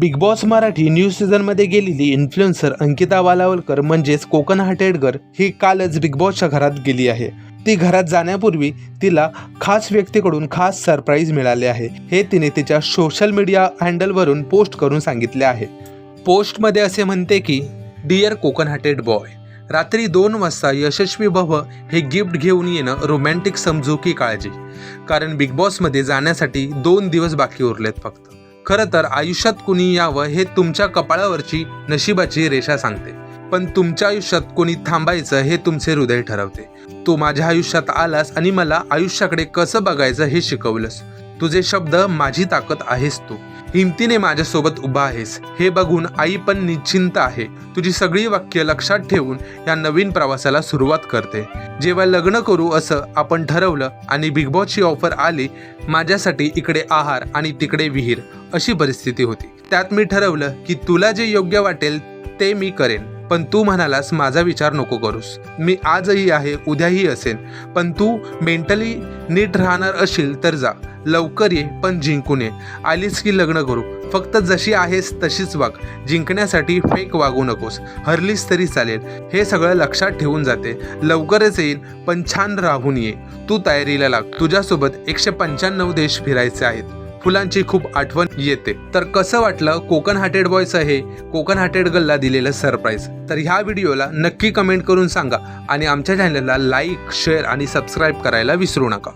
Big boss Marathi new सीझनमध्ये गेलेली influencer Ankita Walawalkar म्हणजेच कोकण हाटेडकर ही कालच बिग बॉसच्या घरात गेली आहे. ती घरात जाण्यापूर्वी तिला खास व्यक्तीकडून खास सरप्राईज मिळाले आहे. हे तिने तिच्या सोशल मीडिया हँडलवरून पोस्ट करून सांगितले आहे. पोस्टमध्ये असे म्हणते की डिअर कोकण हाटेड बॉय रात्री दोन वाजता यशस्वी भव हे गिफ्ट घेऊन येणं रोमॅन्टिक समजू की काळजी. कारण बिग बॉसमध्ये जाण्यासाठी दोन दिवस बाकी उरलेत फक्त. खरं तर आयुष्यात कुणी यावं हे तुमच्या कपाळावरची नशिबाची रेषा सांगते. पण तुमच्या आयुष्यात कोणी थांबायचं हे तुमचे हृदय ठरवते. तू माझ्या आयुष्यात आलास आणि मला आयुष्याकडे कसं बघायचं हे शिकवलंस. तुझे शब्द माझी ताकद आहेस तू. हिमतीने माझ्यासोबत उभा आहेस. हे बघून आई पण निश्चिंत आहे. तुझी सगळी वाक्य लक्षात ठेवून या नवीन प्रवासाला सुरुवात करते. जेव्हा लग्न करू असं आपण ठरवलं आणि बिग बॉसची ऑफर आली माझ्यासाठी इकडे आहार आणि तिकडे विहीर अशी परिस्थिती होती. त्यात मी ठरवलं की तुला जे योग्य वाटेल ते मी करेन. पण तू म्हणालास माझा विचार नको करूस. मी आजही आहे उद्याही असेन. पण तू मेंटली नीट राहणार असेल तर जा. लवकर ये पण जिंकून ये. आलीस की लग्न करू. फक्त जशी आहेस तशीच वाग. जिंकण्यासाठी फेक वागू नकोस. हरलीस तरी चालेल. हे सगळं लक्षात ठेवून जाते. लवकरच येईल पण छान राहून ये. तू तयारीला लाग. तुझ्यासोबत एकशे पंच्याण्णव देश फिरायचे आहेत. फुलांची खूप आठवण येते. तर कसं वाटलं कोकण हाटेड बॉयचं हे? कोकण हाटेड गल्ला दिलेलं सरप्राईज. तर ह्या व्हिडिओला नक्की कमेंट करून सांगा. आणि आमच्या चॅनलला लाईक शेअर आणि सबस्क्राईब करायला विसरू नका.